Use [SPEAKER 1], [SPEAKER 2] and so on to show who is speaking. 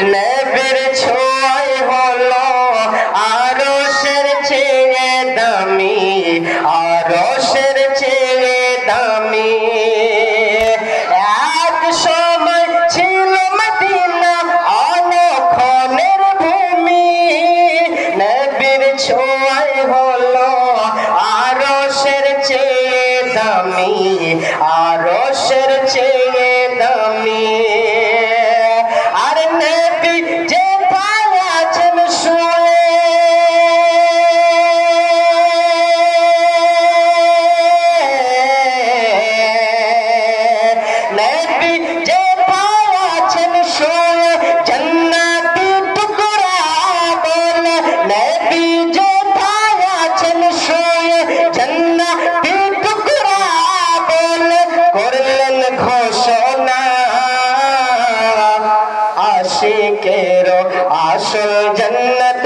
[SPEAKER 1] নবীর ছোঁয়ায় হলো আরশের চেয়ে দামি, আরশের চেয়ে দামি। এক সময় ছিল মদিনা অলক্ষণের ভূমি নবীর ছোঁয়ায় হলো আরশের চেয়ে দামি, আরশের চেয়ে আশিকের আসল জন্নত